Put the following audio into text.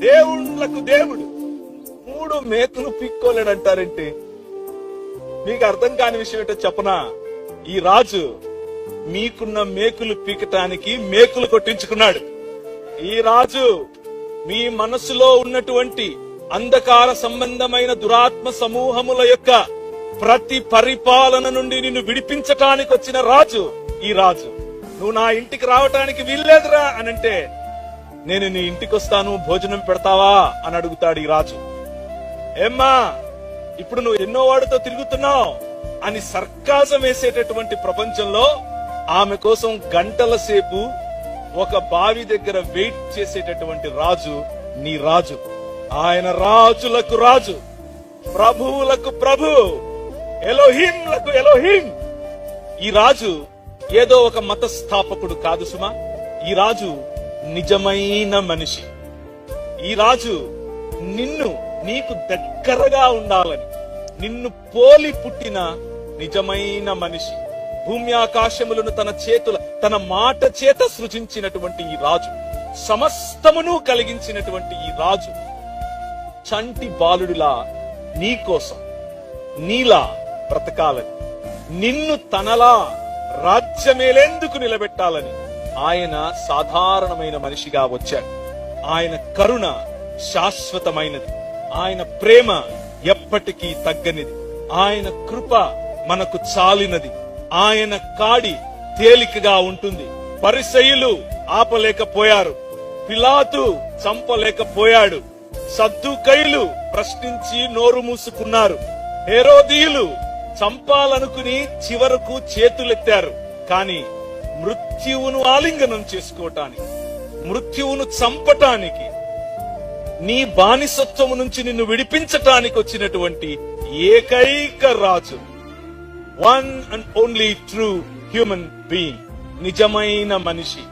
దేవుళ్ళకు దేవుడు. మూడు మేకలు పిక్కోలేడు అంటారంటే మీకు అర్థం కాని విషయం ఏంటో చెప్పనా? ఈ రాజు మీకున్న మేకులు పీకటానికి మేకులు కొట్టించుకున్నాడు. ఈ రాజు మీ మనసులో ఉన్నటువంటి అంధకార సంబంధమైన దురాత్మ సమూహముల యొక్క ప్రతి పరిపాలన నుండి నిన్ను విడిపించటానికి వచ్చిన రాజు ఈ రాజు. నువ్వు నా ఇంటికి రావటానికి వీల్లేదురా అనంటే నేను నీ ఇంటికి వస్తాను భోజనం పెడతావా? అని అడుగుతాడు ఈ రాజు. ఏమ్మా ఇప్పుడు నువ్వు ఎన్నో వాడితో తిరుగుతున్నావు? అని సర్కాసం వేసేటటువంటి ప్రపంచంలో ఆమె కోసం గంటల సేపు ఒక బావి దగ్గర వెయిట్ చేసేటటువంటి రాజు నీ రాజు. ఆయన రాజులకు రాజు ప్రభువులకు ప్రభు ఎలోహింలకు ఎలోహిం. ఈ రాజు ఏదో ఒక మత స్థాపకుడు కాదు సుమా. ఈ రాజు నిజమైన మనిషి. ఈ రాజు నిన్ను నీకు దగ్గరగా ఉండాలని నిన్ను పోలి పుట్టిన నిజమైన మనిషి. భూమి ఆకాశములను తన చేతుల తన మాట చేత సృజించినటువంటి ఈ రాజు సమస్తమును కలిగించినటువంటి ఈ రాజు చంటి బాలుడిలా నీ కోసం నీలా బ్రతకాలని నిన్ను తనలా రాజ్యమేలేందుకు నిలబెట్టాలని ఆయన సాధారణమైన మనిషిగా వచ్చాడు. ఆయన కరుణ శాశ్వతమైనది. ఆయన ప్రేమ ఎప్పటికీ తగ్గనిది. ఆయన కృప మనకు చాలినది. ఆయన కాడి తేలికగా ఉంటుంది. పరిసయులు ఆపలేకపోయారు. పిలాతు చంపలేకపోయాడు. సద్దుకైలు ప్రశ్నించి నోరు మూసుకున్నారు. హేరోదీయులు చంపాలనుకుని చివరకు చేతులెత్తారు. కాని మృత్యువును ఆలింగనం చేసుకోవటానికి మృత్యువును చంపటానికి నీ బానిసత్వము నుంచి నిన్ను విడిపించటానికి వచ్చినటువంటి ఏకైక రాజు one and only true human being నిజమైన మనిషి.